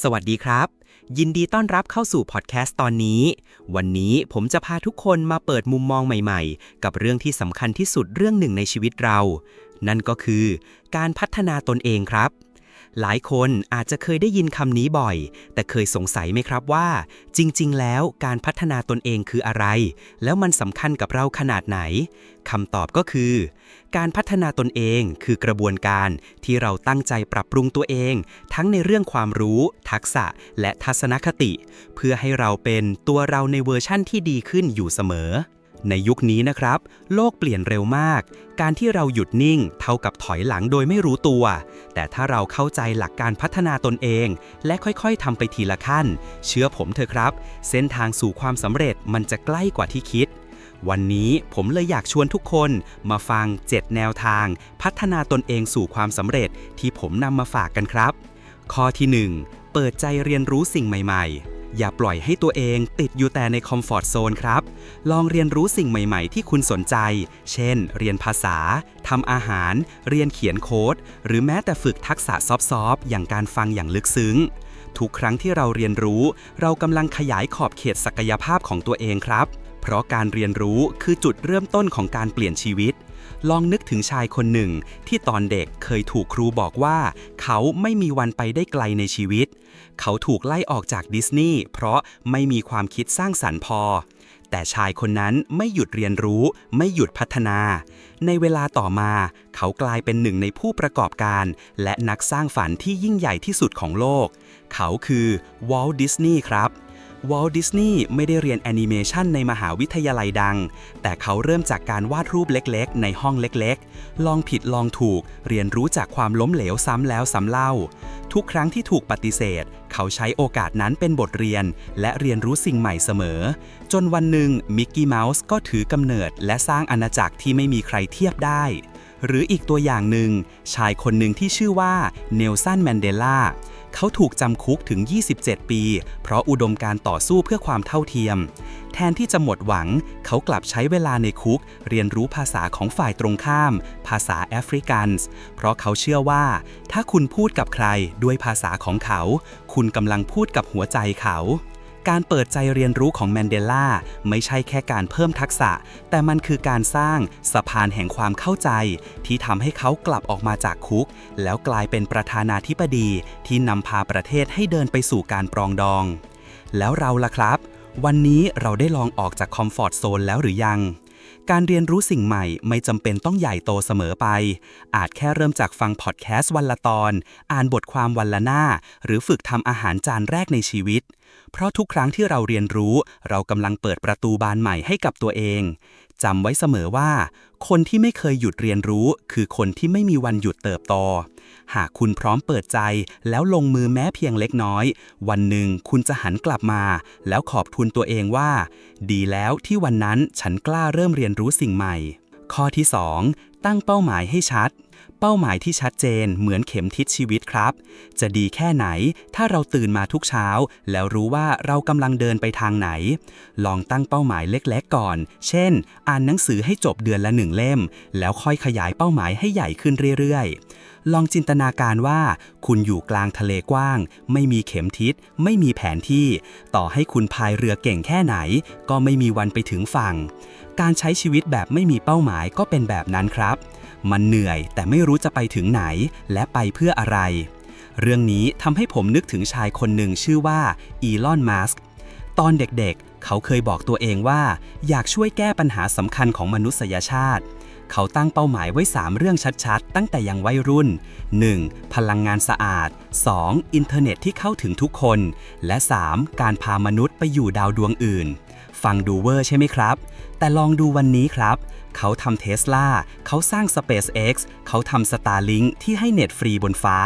สวัสดีครับ ยินดีต้อนรับเข้าสู่พอดแคสต์ตอนนี้ วันนี้ผมจะพาทุกคนมาเปิดมุมมองใหม่ๆ กับเรื่องที่สำคัญที่สุดเรื่องหนึ่งในชีวิตเรา นั่นก็คือ การพัฒนาตนเองครับ หลายคนอาจจะเคยได้ยินคำนี้บ่อย แต่เคยสงสัยไหมครับว่า จริง ๆ แล้วการพัฒนาตนเองคืออะไร แล้วมันสำคัญกับเราขนาดไหนคำตอบก็คือ การพัฒนาตนเองคือกระบวนการที่เราตั้งใจปรับปรุงตัวเอง ทั้งในเรื่องความรู้ ทักษะ และทัศนคติ เพื่อให้เราเป็นตัวเราในเวอร์ชั่นที่ดีขึ้นอยู่เสมอ ในยุคนี้นะครับ โลกเปลี่ยนเร็วมาก การที่เราหยุดนิ่ง เท่ากับถอยหลังโดยไม่รู้ตัว แต่ถ้าเราเข้าใจหลักการพัฒนาตนเอง และค่อยๆทำไปทีละขั้น เชื่อผมเถอะครับ เส้นทางสู่ความสำเร็จมันจะใกล้กว่าที่คิด วันนี้ผมเลยอยากชวนทุกคน มาฟัง 7 แนวทาง พัฒนาตนเองสู่ความสำเร็จที่ผมนำมาฝากกันครับ ข้อที่ 1 เปิดใจเรียนรู้สิ่งใหม่ ๆ อย่าปล่อยให้ตัวเองติดอยู่แต่ในคอมฟอร์ทโซนครับ ลองเรียนรู้สิ่งใหม่ๆ ที่คุณสนใจ เช่น เรียนภาษา ทำอาหาร เรียนเขียนโค้ด หรือแม้แต่ฝึกทักษะซอฟต์ๆอย่างการฟังอย่างลึกซึ้ง ทุกครั้งที่เราเรียนรู้ เรากำลังขยายขอบเขตศักยภาพของตัวเองครับ เพราะการเรียนรู้คือจุดเริ่มต้นของการเปลี่ยนชีวิต ลองนึกถึงชายคนหนึ่ง ที่ตอนเด็กเคยถูกครูบอกว่า เขาไม่มีวันไปได้ไกลในชีวิต เขาถูกไล่ออกจากดิสนีย์เพราะไม่มีความคิดสร้างสรรค์พอ แต่ชายคนนั้นไม่หยุดเรียนรู้ ไม่หยุดพัฒนา ในเวลาต่อมา เขากลายเป็นหนึ่งในผู้ประกอบการ และนักสร้างฝันที่ยิ่งใหญ่ที่สุดของโลก เขาคือวอลดิสนีย์ครับ วอลดิสนีย์ไม่ได้เรียนแอนิเมชันในมหาวิทยาลัยดัง แต่เขาเริ่มจากการวาดรูปเล็กๆ ในห้องเล็กๆ ลองผิดลองถูก เรียนรู้จากความล้มเหลวซ้ำแล้วซ้ำเล่า ทุกครั้งที่ถูกปฏิเสธ เขาใช้โอกาสนั้นเป็นบทเรียน และเรียนรู้สิ่งใหม่เสมอ จนวันหนึ่งมิกกี้เมาส์ก็ถือกำเนิด และสร้างอาณาจักรที่ไม่มีใครเทียบได้ หรืออีกตัวอย่างหนึ่งชายคนหนึ่งที่ชื่อว่าเนลสันแมนเดลา เขาถูกจำคุกถึง 27 ปี เพราะอุดมการต่อสู้เพื่อความเท่าเทียม แทนที่จะหมดหวัง เขากลับใช้เวลาในคุก เรียนรู้ภาษาของฝ่ายตรงข้าม ภาษาแอฟริกันส์เพราะเขาเชื่อว่า ถ้าคุณพูดกับใครด้วยภาษาของเขา คุณกำลังพูดกับหัวใจเขา การเปิดใจเรียนรู้ของแมนเดลาไม่ใช่แค่การเพิ่มทักษะ แต่มันคือการสร้างสะพานแห่งความเข้าใจ ที่ทำให้เขากลับออกมาจากคุก แล้วกลายเป็นประธานาธิบดีที่นำพาประเทศให้เดินไปสู่การปรองดอง แล้วเราล่ะครับ วันนี้เราได้ลองออกจากคอมฟอร์ทโซนแล้วหรือยังการเรียนรู้สิ่งใหม่ไม่จำเป็นต้องใหญ่โตเสมอไป อาจแค่เริ่มจากฟังพอดแคสต์วันละตอน อ่านบทความวันละหน้า หรือฝึกทำอาหารจานแรกในชีวิต เพราะทุกครั้งที่เราเรียนรู้ เรากำลังเปิดประตูบานใหม่ให้กับตัวเองจำไว้เสมอว่า คนที่ไม่เคยหยุดเรียนรู้ คือคนที่ไม่มีวันหยุดเติบโต หากคุณพร้อมเปิดใจแล้วลงมือแม้เพียงเล็กน้อย วันหนึ่งคุณจะหันกลับมา แล้วขอบทุนตัวเองว่า ดีแล้วที่วันนั้นฉันกล้าเริ่มเรียนรู้สิ่งใหม่ ข้อที่ 2 ตั้งเป้าหมายให้ชัด เป้าหมายที่ชัดเจนเหมือนเข็มทิศชีวิตครับ จะดีแค่ไหนถ้าเราตื่นมาทุกเช้า แล้วรู้ว่าเรากำลังเดินไปทางไหน ลองตั้งเป้าหมายเล็กๆก่อน เช่น อ่านหนังสือให้จบเดือนละหนึ่งเล่ม แล้วค่อยขยายเป้าหมายให้ใหญ่ขึ้นเรื่อยๆ ลองจินตนาการว่า คุณอยู่กลางทะเลกว้าง ไม่มีเข็มทิศ ไม่มีแผนที่ ต่อให้คุณพายเรือเก่งแค่ไหน ก็ไม่มีวันไปถึงฝั่ง การใช้ชีวิตแบบไม่มีเป้าหมายก็เป็นแบบนั้นครับ มันเหนื่อยแต่ไม่รู้จะไปถึงไหนและไปเพื่ออะไร เรื่องนี้ทำให้ผมนึกถึงชายคนหนึ่งชื่อว่าอีลอน มัสก์ ตอนเด็กๆ เขาเคยบอกตัวเองว่า อยากช่วยแก้ปัญหาสำคัญของมนุษยชาติ เขาตั้งเป้าหมายไว้ 3 เรื่องชัดๆ ตั้งแต่ยังวัยรุ่น 1. พลังงานสะอาด 2. อินเทอร์เน็ตที่เข้าถึงทุกคน และ 3. การพามนุษย์ไปอยู่ดาวดวงอื่น ฟังดูเวอร์ใช่ไหมครับ แต่ลองดูวันนี้ครับ เขาทำเทสลาเขาสร้าง SpaceX เขาทำ Starlink ที่ให้เน็ตฟรีบนฟ้า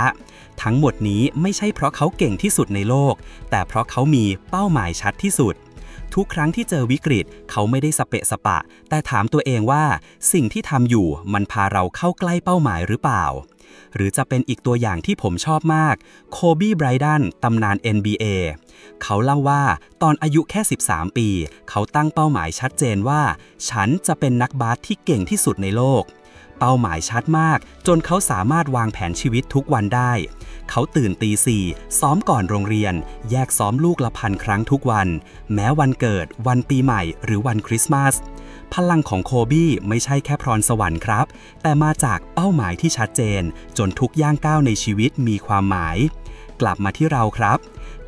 ทั้งหมดนี้ไม่ใช่เพราะเขาเก่งที่สุดในโลก แต่เพราะเขามีเป้าหมายชัดที่สุด ทุกครั้งที่เจอวิกฤต เขาไม่ได้สเปะสปะ แต่ถามตัวเองว่า สิ่งที่ทำอยู่มันพาเราเข้าใกล้เป้าหมายหรือเปล่า หรือจะเป็นอีกตัวอย่างที่ผมชอบมาก โคบีไบรดันตำนาน NBA เขาเล่าว่าตอนอายุแค่ 13 ปี เขาตั้งเป้าหมายชัดเจนว่า ฉันจะเป็นนักบาสที่เก่งที่สุดในโลก เป้าหมายชัดมาก จนเขาสามารถวางแผนชีวิตทุกวันได้ เขาตื่นตีสี่ซ้อมก่อนโรงเรียน แยกซ้อมลูกละพันครั้งทุกวัน แม้วันเกิด วันปีใหม่ หรือวันคริสต์มาสพลังของโคบี้ไม่ใช่แค่พรสวรรค์ครับ แต่มาจากเป้าหมายที่ชัดเจน จนทุกย่างก้าวในชีวิตมีความหมาย กลับมาที่เราครับ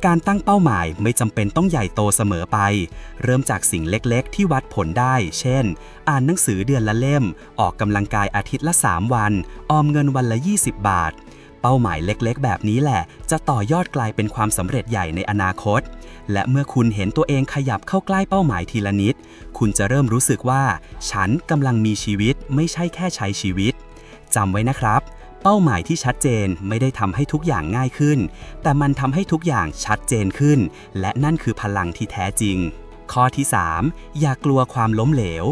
การตั้งเป้าหมายไม่จำเป็นต้องใหญ่โตเสมอไป เริ่มจากสิ่งเล็กๆ ที่วัดผลได้ เช่น อ่านหนังสือเดือนละเล่ม ออกกำลังกายอาทิตย์ละ 3 วัน ออมเงินวันละ 20 บาท เป้าหมายเล็กๆ แบบนี้แหละ จะต่อยอดกลายเป็นความสำเร็จใหญ่ในอนาคต และเมื่อคุณเห็นตัวเองขยับเข้าใกล้เป้าหมายทีละนิด คุณจะเริ่มรู้สึกว่า ฉันกำลังมีชีวิตไม่ใช่แค่ใช้ชีวิตจำไว้นะครับ เป้าหมายที่ชัดเจนไม่ได้ทำให้ทุกอย่างง่ายขึ้น แต่มันทำให้ทุกอย่างชัดเจนขึ้น และนั่นคือพลังที่แท้จริง ข้อที่ 3 อย่ากลัวความล้มเหลว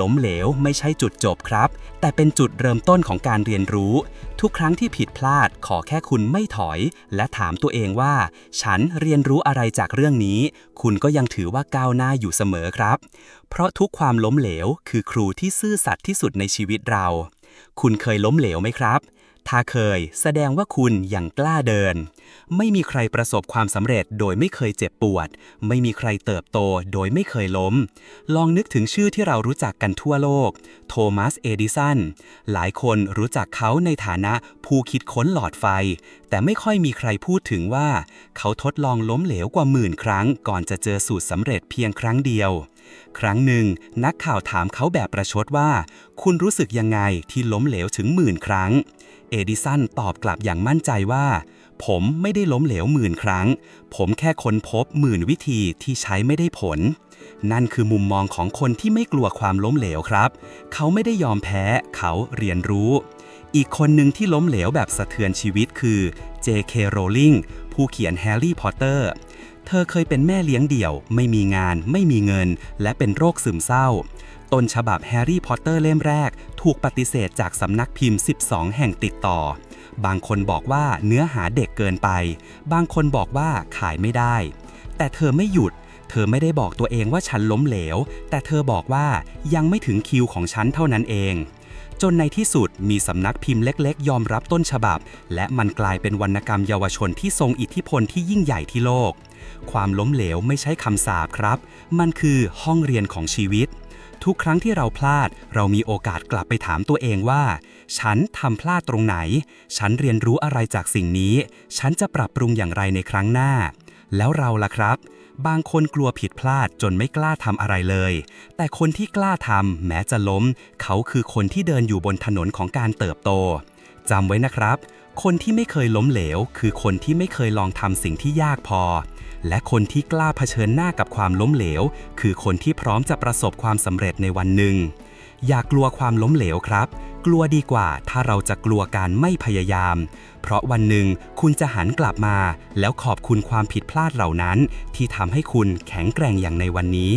ล้มเหลวไม่ใช่จุดจบครับ แต่เป็นจุดเริ่มต้นของการเรียนรู้ ทุกครั้งที่ผิดพลาดขอแค่คุณไม่ถอย และถามตัวเองว่า ฉันเรียนรู้อะไรจากเรื่องนี้ คุณก็ยังถือว่าก้าวหน้าอยู่เสมอครับ เพราะทุกความล้มเหลว คือครูที่ซื่อสัตย์ที่สุดในชีวิตเรา คุณเคยล้มเหลวไหมครับ ถ้าเคยแสดงว่าคุณยังกล้าเดิน ไม่มีใครประสบความสำเร็จโดยไม่เคยเจ็บปวด ไม่มีใครเติบโตโดยไม่เคยล้ม ลองนึกถึงชื่อที่เรารู้จักกันทั่วโลก โทมัส เอดิสัน หลายคนรู้จักเขาในฐานะผู้คิดค้นหลอดไฟ แต่ไม่ค่อยมีใครพูดถึงว่า เขาทดลองล้มเหลวกว่าหมื่นครั้ง ก่อนจะเจอสูตรสำเร็จเพียงครั้งเดียว ครั้งหนึ่ง นักข่าวถามเขาแบบประชดว่า คุณรู้สึกยังไงที่ล้มเหลวถึงหมื่นครั้ง เอดิสันตอบกลับอย่างมั่นใจว่า ผมไม่ได้ล้มเหลวหมื่นครั้ง ผมแค่ค้นพบหมื่นวิธีที่ใช้ไม่ได้ผล นั่นคือมุมมองของคนที่ไม่กลัวความล้มเหลวครับ เขาไม่ได้ยอมแพ้ เขาเรียนรู้อีกคนหนึ่งที่ล้มเหลวแบบสะเทือนชีวิตคือ J.K. Rowling ผู้เขียนแฮร์รี่พอตเตอร์ เธอเคยเป็นแม่เลี้ยงเดี่ยว ไม่มีงาน ไม่มีเงิน และเป็นโรคซึมเศร้า ต้นฉบับแฮร์รี่พอตเตอร์เล่มแรก ถูกปฏิเสธจากสำนักพิมพ์ 12 แห่งติดต่อ บางคนบอกว่าเนื้อหาเด็กเกินไป บางคนบอกว่าขายไม่ได้ แต่เธอไม่หยุด เธอไม่ได้บอกตัวเองว่าฉันล้มเหลว แต่เธอบอกว่ายังไม่ถึงคิวของฉันเท่านั้นเองจนในที่สุดมีสำนักพิมพ์เล็กๆ ยอมรับต้นฉบับ และมันกลายเป็นวรรณกรรมเยาวชนที่ทรงอิทธิพลที่ยิ่งใหญ่ที่โลก ความล้มเหลวไม่ใช่คำสาปครับ มันคือห้องเรียนของชีวิต ทุกครั้งที่เราพลาด เรามีโอกาสกลับไปถามตัวเองว่า ฉันทำพลาดตรงไหน ฉันเรียนรู้อะไรจากสิ่งนี้ ฉันจะปรับปรุงอย่างไรในครั้งหน้า แล้วเราล่ะครับบางคนกลัวผิดพลาดจนไม่กล้าทำอะไรเลย แต่คนที่กล้าทำแม้จะล้ม เขาคือคนที่เดินอยู่บนถนนของการเติบโต จำไว้นะครับ คนที่ไม่เคยล้มเหลว คือคนที่ไม่เคยลองทำสิ่งที่ยากพอ และคนที่กล้าเผชิญหน้ากับความล้มเหลว คือคนที่พร้อมจะประสบความสำเร็จในวันหนึ่ง อย่ากลัวความล้มเหลวครับ กลัวดีกว่าถ้าเราจะกลัวการไม่พยายาม เพราะวันหนึ่งคุณจะหันกลับมา แล้วขอบคุณความผิดพลาดเหล่านั้น ที่ทำให้คุณแข็งแกร่งอย่างในวันนี้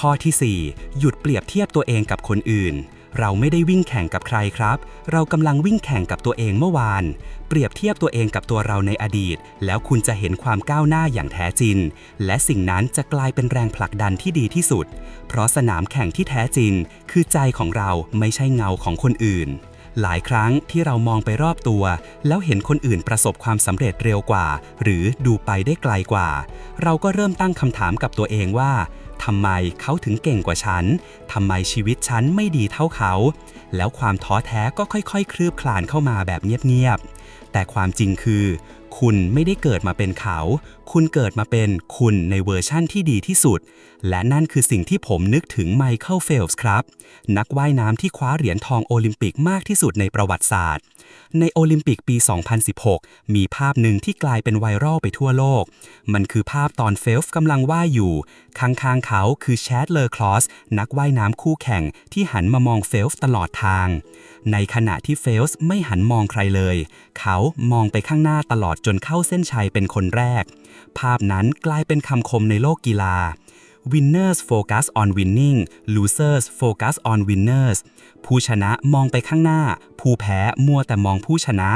ข้อที่ 4 หยุดเปรียบเทียบตัวเองกับคนอื่น เราไม่ได้วิ่งแข่งกับใครครับ เรากำลังวิ่งแข่งกับตัวเองเมื่อวาน เปรียบเทียบตัวเองกับตัวเราในอดีต แล้วคุณจะเห็นความก้าวหน้าอย่างแท้จริง และสิ่งนั้นจะกลายเป็นแรงผลักดันที่ดีที่สุด เพราะสนามแข่งที่แท้จริง คือใจของเราไม่ใช่เงาของคนอื่นหลายครั้งที่เรามองไปรอบตัว แล้วเห็นคนอื่นประสบความสำเร็จเร็วกว่า หรือดูไปได้ไกลกว่า เราก็เริ่มตั้งคำถามกับตัวเองว่า ทำไมเขาถึงเก่งกว่าฉัน ทำไมชีวิตฉันไม่ดีเท่าเขา แล้วความท้อแท้ก็ค่อยๆ คลืบคลานเข้ามาแบบเงียบๆ แต่ความจริงคือ คุณไม่ได้เกิดมาเป็นเขา คุณเกิดมาเป็นคุณในเวอร์ชั่นที่ดีที่สุด และนั่นคือสิ่งที่ผมนึกถึงไมเคิลเฟลส์ครับ นักว่ายน้ำที่คว้าเหรียญทองโอลิมปิกมากที่สุดในประวัติศาสตร์ ในโอลิมปิกปี 2016 มีภาพหนึ่งที่กลายเป็นไวรัลไปทั่วโลก มันคือภาพตอนเฟลส์กำลังว่ายอยู่ ข้างๆเขาคือแชดเลอร์คลอสนักว่ายน้ำคู่แข่งที่หันมามองเฟลส์ตลอดทาง ในขณะที่เฟลส์ไม่หันมองใครเลย เขามองไปข้างหน้าตลอดจนเข้าเส้นชัยเป็นคนแรกภาพนั้นกลายเป็นคำคมในโลกกีฬา Winners focus on winning losers focus on winners ผู้ชนะมองไปข้างหน้า ผู้แพ้มัวแต่มองผู้ชนะ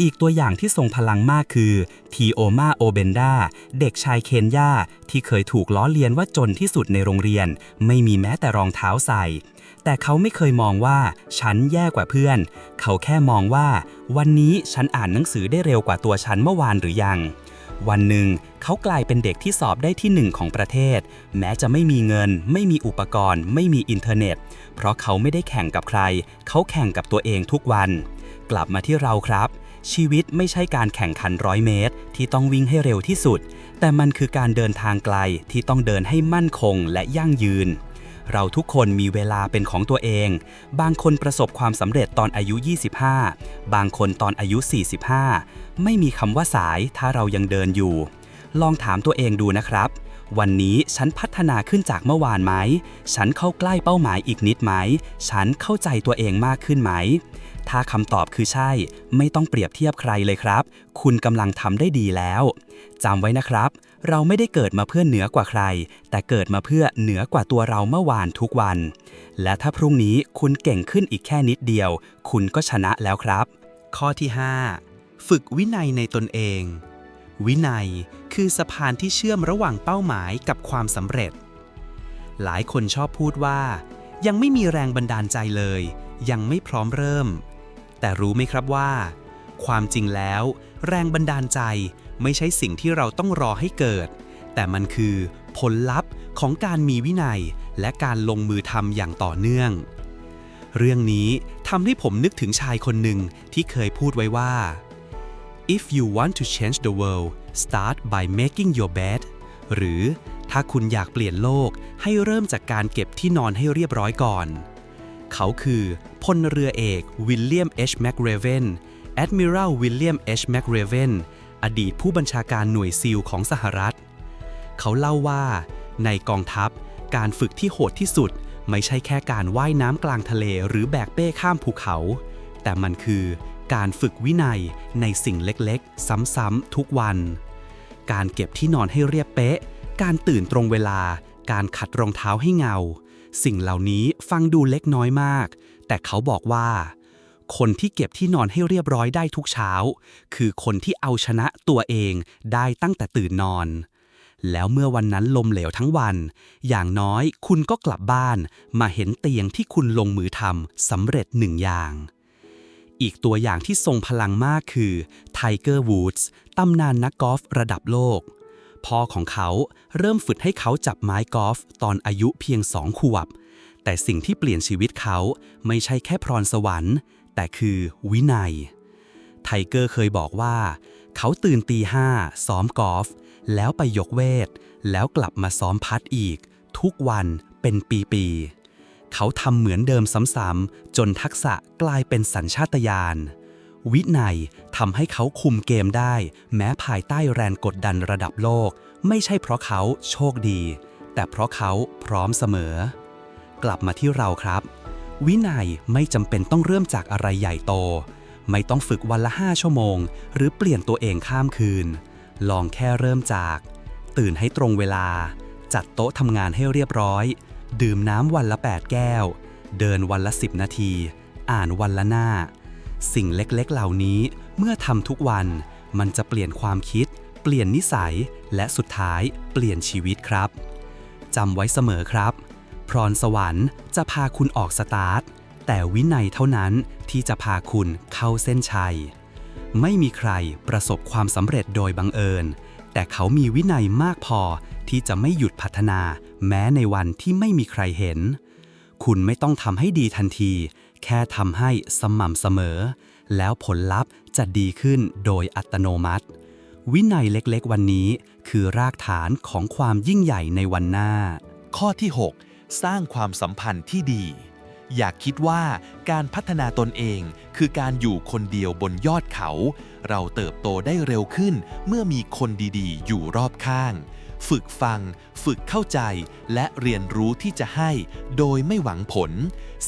อีกตัวอย่างที่ทรงพลังมากคือทีโอมาโอเบนดาเด็กชายเคนยาที่เคยถูกล้อเลียนว่าจนที่สุดในโรงเรียน ไม่มีแม้แต่รองเท้าใส่ แต่เขาไม่เคยมองว่าฉันแย่กว่าเพื่อน เขาแค่มองว่า วันนี้ฉันอ่านหนังสือได้เร็วกว่าตัวฉันเมื่อวานหรือยัง วันหนึ่งเขากลายเป็นเด็กที่สอบได้ที่หนึ่งของประเทศ แม้จะไม่มีเงิน ไม่มีอุปกรณ์ ไม่มีอินเทอร์เน็ต เพราะเขาไม่ได้แข่งกับใคร เขาแข่งกับตัวเองทุกวัน กลับมาที่เราครับ ชีวิตไม่ใช่การแข่งขันร้อยเมตร ที่ต้องวิ่งให้เร็วที่สุด แต่มันคือการเดินทางไกลที่ต้องเดินให้มั่นคงและยั่งยืน เราทุกคนมีเวลาเป็นของตัวเอง บางคนประสบความสำเร็จตอนอายุ 25 บางคนตอนอายุ 45 ไม่มีคำว่าสายถ้าเรายังเดินอยู่ ลองถามตัวเองดูนะครับ วันนี้ฉันพัฒนาขึ้นจากเมื่อวานไหม ฉันเข้าใกล้เป้าหมายอีกนิดไหม ฉันเข้าใจตัวเองมากขึ้นไหม ถ้าคำตอบคือใช่ ไม่ต้องเปรียบเทียบใครเลยครับ คุณกำลังทำได้ดีแล้วจำไว้นะครับ เราไม่ได้เกิดมาเพื่อเหนือกว่าใคร แต่เกิดมาเพื่อเหนือกว่าตัวเราเมื่อวานทุกวัน และถ้าพรุ่งนี้คุณเก่งขึ้นอีกแค่นิดเดียว คุณก็ชนะแล้วครับ ข้อที่ 5 ฝึกวินัยในตนเอง วินัยคือสะพานที่เชื่อมระหว่างเป้าหมายกับความสำเร็จ หลายคนชอบพูดว่า ยังไม่มีแรงบันดาลใจเลย ยังไม่พร้อมเริ่ม แต่รู้ไหมครับว่า ความจริงแล้ว แรงบันดาลใจไม่ใช่สิ่งที่เราต้องรอให้เกิด แต่มันคือผลลัพธ์ของการมีวินัยและการลงมือทำอย่างต่อเนื่อง เรื่องนี้ทำให้ผมนึกถึงชายคนหนึ่งที่เคยพูดไว้ว่า If you want to change the world start by making your bed หรือถ้าคุณอยากเปลี่ยนโลกให้เริ่มจากการเก็บที่นอนให้เรียบร้อยก่อน เขาคือพลเรือเอกวิลเลียม H. McRaven Admiral William H. McRaven อดีตผู้บัญชาการหน่วยซีลของสหรัฐ เขาเล่าว่า ในกองทัพ การฝึกที่โหดที่สุด ไม่ใช่แค่การว่ายน้ำกลางทะเลหรือแบกเป้ข้ามภูเขา แต่มันคือ การฝึกวินัยในสิ่งเล็กๆ ซ้ำๆทุกวัน การเก็บที่นอนให้เรียบเป๊ะ การตื่นตรงเวลา การขัดรองเท้าให้เงา สิ่งเหล่านี้ฟังดูเล็กน้อยมาก แต่เขาบอกว่า คนที่เก็บที่นอนให้เรียบร้อยได้ทุกเช้า คือคนที่เอาชนะตัวเองได้ตั้งแต่ตื่นนอนแล้วเมื่อวันนั้นลมเหลวทั้งวัน อย่างน้อยคุณก็กลับบ้าน มาเห็นเตียงที่คุณลงมือทำสำเร็จหนึ่งอย่าง อีกตัวอย่างที่ทรงพลังมากคือไทเกอร์วูดส์ตำนานนักกอล์ฟระดับโลก พ่อของเขาเริ่มฝึกให้เขาจับไม้กอล์ฟตอนอายุเพียงสองขวบ แต่สิ่งที่เปลี่ยนชีวิตเขาไม่ใช่แค่พรสวรรค์ แต่คือวินัย ไทเกอร์เคยบอกว่า เขาตื่นตีห้าซ้อมกอล์ฟแล้วไปยกเวท แล้วกลับมาซ้อมพัดอีก ทุกวันเป็นปีๆ เขาทำเหมือนเดิมซ้ำๆจนทักษะกลายเป็นสัญชาตญาณวินัยทำให้เขาคุมเกมได้ แม้ภายใต้แรงกดดันระดับโลก ไม่ใช่เพราะเขาโชคดี แต่เพราะเขาพร้อมเสมอ กลับมาที่เราครับ วินัยไม่จำเป็นต้องเริ่มจากอะไรใหญ่โต ไม่ต้องฝึกวันละ 5 ชั่วโมง หรือเปลี่ยนตัวเองข้ามคืน ลองแค่เริ่มจาก ตื่นให้ตรงเวลา จัดโต๊ะทำงานให้เรียบร้อย ดื่มน้ำวันละ 8 แก้ว เดินวันละ 10 นาที อ่านวันละหน้า สิ่งเล็กๆเหล่านี้เมื่อทำทุกวันมันจะเปลี่ยนความคิด เปลี่ยนนิสัย และสุดท้ายเปลี่ยนชีวิตครับจำไว้เสมอครับ พรสวรรค์จะพาคุณออกสตาร์ท แต่วินัยเท่านั้นที่จะพาคุณเข้าเส้นชัย ไม่มีใครประสบความสำเร็จโดยบังเอิญ แต่เขามีวินัยมากพอ ที่จะไม่หยุดพัฒนา แม้ในวันที่ไม่มีใครเห็น คุณไม่ต้องทำให้ดีทันที แค่ทำให้สม่ำเสมอ แล้วผลลัพธ์จะดีขึ้นโดยอัตโนมัติ วินัยเล็กๆ วันนี้คือรากฐานของความยิ่งใหญ่ในวันหน้า ข้อที่ 6 สร้างความสัมพันธ์ที่ดี อยากคิดว่าการพัฒนาตนเองคือการอยู่คนเดียวบนยอดเขา เราเติบโตได้เร็วขึ้นเมื่อมีคนดีๆ อยู่รอบข้าง ฝึกฟัง ฝึกเข้าใจ และเรียนรู้ที่จะให้ โดยไม่หวังผล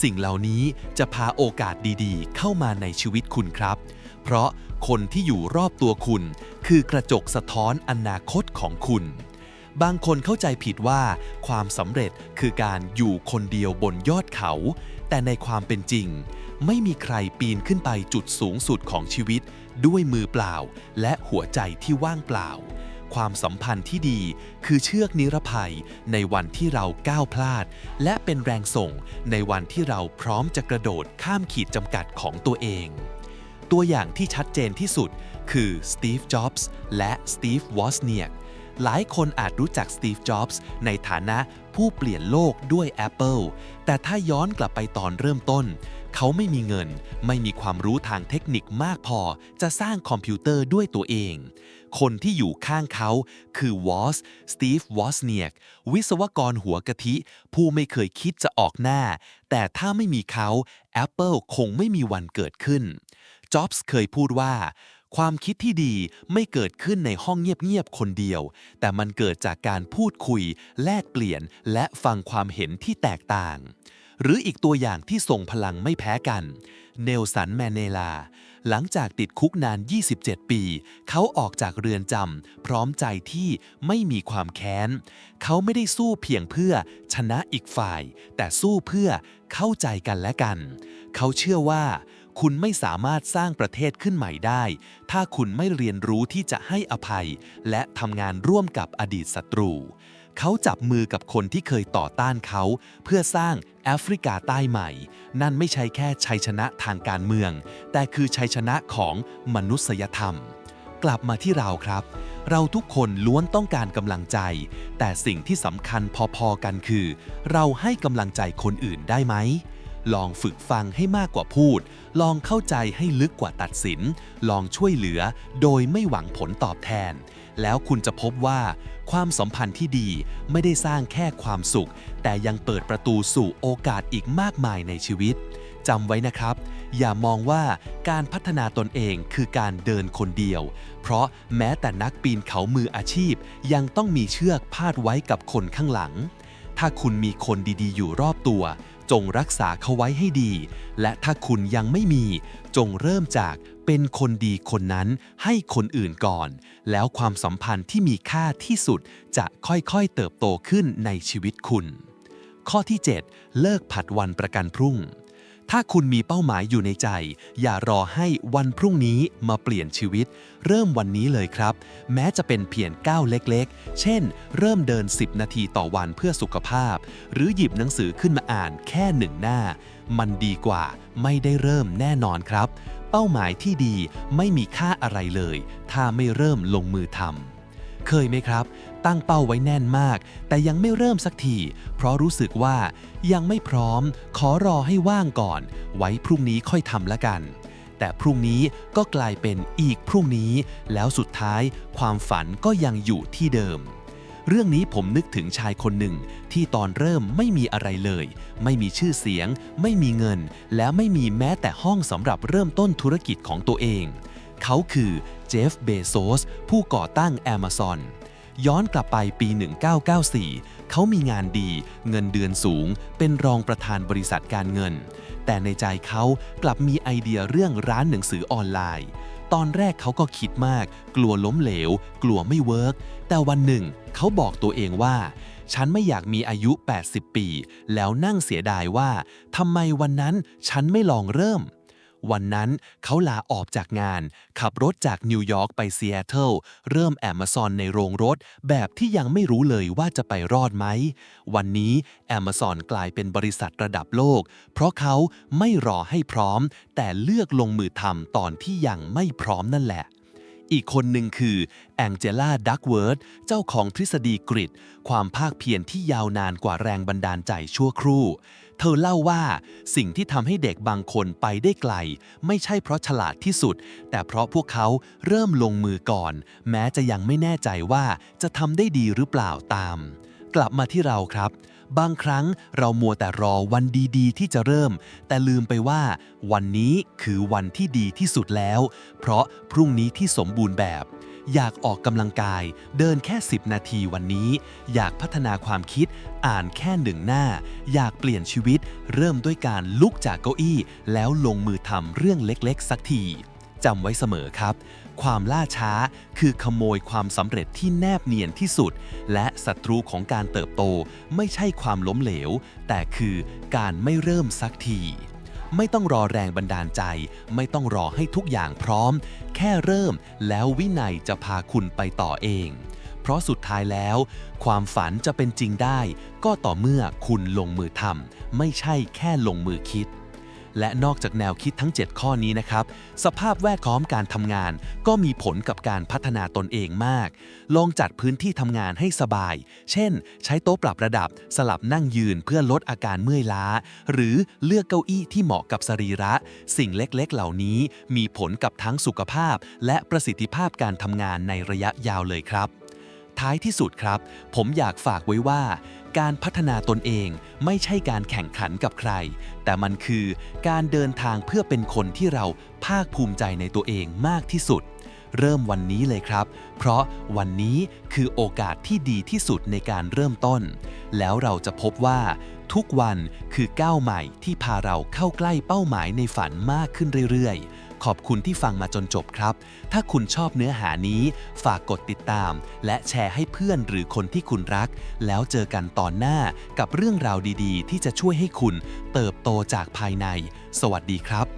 สิ่งเหล่านี้จะพาโอกาสดีๆ เข้ามาในชีวิตคุณครับ เพราะคนที่อยู่รอบตัวคุณ คือกระจกสะท้อนอนาคตของคุณ บางคนเข้าใจผิดว่า ความสำเร็จคือการอยู่คนเดียวบนยอดเขา แต่ในความเป็นจริง ไม่มีใครปีนขึ้นไปจุดสูงสุดของชีวิต ด้วยมือเปล่า และหัวใจที่ว่างเปล่า ความสัมพันธ์ที่ดี คือเชือกนิรภัยในวันที่เราก้าวพลาด และเป็นแรงส่งในวันที่เราพร้อมจะกระโดดข้ามขีดจำกัดของตัวเอง ตัวอย่างที่ชัดเจนที่สุดคือสตีฟ จ็อบส์และสตีฟ วอสเนียกหลายคนอาจรู้จักสตีฟ จ็อบส์ในฐานะผู้เปลี่ยนโลกด้วย Apple แต่ถ้าย้อนกลับไปตอนเริ่มต้น เขาไม่มีเงิน ไม่มีความรู้ทางเทคนิคมากพอ จะสร้างคอมพิวเตอร์ด้วยตัวเอง คนที่อยู่ข้างเขาคือวอสสตีฟวอสเนียกวิศวกรหัวกะทิ ผู้ไม่เคยคิดจะออกหน้า แต่ถ้าไม่มีเขา Apple คงไม่มีวันเกิดขึ้นจ็อบส์เคยพูดว่าความคิดที่ดีไม่เกิดขึ้นในห้องเงียบๆคนเดียว แต่มันเกิดจากการพูดคุย แลกเปลี่ยน และฟังความเห็นที่แตกต่าง หรืออีกตัวอย่างที่ทรงพลังไม่แพ้กัน เนลสันแมนเนลา หลังจากติดคุกนาน 27 ปี เขาออกจากเรือนจำพร้อมใจที่ไม่มีความแค้น เขาไม่ได้สู้เพียงเพื่อชนะอีกฝ่าย แต่สู้เพื่อเข้าใจกันและกัน เขาเชื่อว่าคุณไม่สามารถสร้างประเทศขึ้นใหม่ได้ ถ้าคุณไม่เรียนรู้ที่จะให้อภัย และทำงานร่วมกับอดีตศัตรู เขาจับมือกับคนที่เคยต่อต้านเขา เพื่อสร้างแอฟริกาใต้ใหม่ นั่นไม่ใช่แค่ชัยชนะทางการเมือง แต่คือชัยชนะของมนุษยธรรม กลับมาที่เราครับ เราทุกคนล้วนต้องการกำลังใจ แต่สิ่งที่สำคัญพอๆกันคือ เราให้กำลังใจคนอื่นได้ไหมลองฝึกฟังให้มากกว่าพูด ลองเข้าใจให้ลึกกว่าตัดสิน ลองช่วยเหลือโดยไม่หวังผลตอบแทน แล้วคุณจะพบว่า ความสัมพันธ์ที่ดีไม่ได้สร้างแค่ความสุข แต่ยังเปิดประตูสู่โอกาสอีกมากมายในชีวิตจำไว้นะครับ อย่ามองว่าการพัฒนาตนเองคือการเดินคนเดียว เพราะแม้แต่นักปีนเขามืออาชีพ ยังต้องมีเชือกพาดไว้กับคนข้างหลัง ถ้าคุณมีคนดีๆ อยู่รอบตัว จงรักษาเขาไว้ให้ดี และถ้าคุณยังไม่มี จงเริ่มจากเป็นคนดีคนนั้นให้คนอื่นก่อน แล้วความสัมพันธ์ที่มีค่าที่สุดจะค่อยๆเติบโตขึ้นในชีวิตคุณ ข้อที่ 7 เลิกผัดวันประกันพรุ่ง ถ้าคุณมีเป้าหมายอยู่ในใจ อย่ารอให้วันพรุ่งนี้มาเปลี่ยนชีวิต เริ่มวันนี้เลยครับ แม้จะเป็นเพียงก้าวเล็กๆ เช่น เริ่มเดิน 10 นาทีต่อวันเพื่อสุขภาพ หรือหยิบหนังสือขึ้นมาอ่านแค่หนึ่งหน้า มันดีกว่าไม่ได้เริ่มแน่นอนครับ เป้าหมายที่ดีไม่มีค่าอะไรเลย ถ้าไม่เริ่มลงมือทำเคยไหมครับ ตั้งเป้าไว้แน่นมาก แต่ยังไม่เริ่มสักที เพราะรู้สึกว่ายังไม่พร้อม ขอรอให้ว่างก่อน ไว้พรุ่งนี้ค่อยทำละกัน แต่พรุ่งนี้ก็กลายเป็นอีกพรุ่งนี้ แล้วสุดท้ายความฝันก็ยังอยู่ที่เดิมเรื่องนี้ผมนึกถึงชายคนหนึ่ง ที่ตอนเริ่มไม่มีอะไรเลย ไม่มีชื่อเสียง ไม่มีเงิน และไม่มีแม้แต่ห้องสำหรับเริ่มต้นธุรกิจของตัวเอง เขาคือเจฟ เบโซส ผู้ก่อตั้ง Amazon ย้อนกลับไปปี 1994 เขามีงานดี เงินเดือนสูง เป็นรองประธานบริษัทการเงิน แต่ในใจเขากลับมีไอเดียเรื่องร้านหนังสือออนไลน์ ตอนแรกเขาก็คิดมาก กลัวล้มเหลว กลัวไม่เวิร์กแต่วันหนึ่ง เขาบอกตัวเองว่า ฉันไม่อยากมีอายุ 80 ปี แล้วนั่งเสียดายว่าทำไมวันนั้นฉันไม่ลองเริ่ม วันนั้นเขาลาออกจากงาน ขับรถจากนิวยอร์กไปซีแอตเทิลเริ่ม Amazon ในโรงรถ แบบที่ยังไม่รู้เลยว่าจะไปรอดไหม วันนี้ Amazon กลายเป็นบริษัทระดับโลก เพราะเขาไม่รอให้พร้อม แต่เลือกลงมือทำตอนที่ยังไม่พร้อมนั่นแหละอีกคนหนึ่งคือแองเจล่าดักเวิร์ดเจ้าของทฤษฎีกริดความภาคเพียรที่ยาวนานกว่าแรงบันดาลใจชั่วครู่ เธอเล่าว่าสิ่งที่ทำให้เด็กบางคนไปได้ไกล ไม่ใช่เพราะฉลาดที่สุด แต่เพราะพวกเขาเริ่มลงมือก่อน แม้จะยังไม่แน่ใจว่าจะทำได้ดีหรือเปล่าตาม กลับมาที่เราครับ บางครั้งเรามัวแต่รอวันดีๆ ที่จะเริ่ม แต่ลืมไปว่า วันนี้คือวันที่ดีที่สุดแล้ว เพราะพรุ่งนี้ที่สมบูรณ์แบบ อยากออกกำลังกาย เดินแค่ 10 นาทีวันนี้ อยากพัฒนาความคิด อ่านแค่หนึ่งหน้า อยากเปลี่ยนชีวิต เริ่มด้วยการลุกจากเก้าอี้ แล้วลงมือทำเรื่องเล็กๆ สักทีจำไว้เสมอครับ ความล่าช้าคือขโมยความสำเร็จที่แนบเนียนที่สุด และศัตรูของการเติบโตไม่ใช่ความล้มเหลว แต่คือการไม่เริ่มสักที ไม่ต้องรอแรงบันดาลใจ ไม่ต้องรอให้ทุกอย่างพร้อม แค่เริ่มแล้ววินัยจะพาคุณไปต่อเอง เพราะสุดท้ายแล้ว ความฝันจะเป็นจริงได้ ก็ต่อเมื่อคุณลงมือทำไม่ใช่แค่ลงมือคิด และนอกจากแนวคิดทั้ง 7 ข้อนี้นะครับ สภาพแวดล้อมการทำงาน ก็มีผลกับการพัฒนาตนเองมาก ลองจัดพื้นที่ทำงานให้สบาย เช่น ใช้โต๊ะปรับระดับ สลับนั่งยืนเพื่อลดอาการเมื่อยล้า หรือเลือกเก้าอี้ที่เหมาะกับสรีระ สิ่งเล็กๆ เหล่านี้มีผลกับทั้งสุขภาพ และประสิทธิภาพการทำงานในระยะยาวเลยครับ ท้ายที่สุดครับ ผมอยากฝากไว้ว่า การพัฒนาตนเองไม่ใช่การแข่งขันกับใคร แต่มันคือการเดินทางเพื่อเป็นคนที่เราภาคภูมิใจในตัวเองมากที่สุด เริ่มวันนี้เลยครับ เพราะวันนี้คือโอกาสที่ดีที่สุดในการเริ่มต้น แล้วเราจะพบว่าทุกวันคือก้าวใหม่ที่พาเราเข้าใกล้เป้าหมายในฝันมากขึ้นเรื่อยๆ ขอบคุณที่ฟังมาจนจบครับ ถ้าคุณชอบเนื้อหานี้ ฝากกดติดตาม และแชร์ให้เพื่อนหรือคนที่คุณรัก แล้วเจอกันตอนหน้ากับเรื่องราวดีๆ ที่จะช่วยให้คุณเติบโตจากภายใน สวัสดีครับ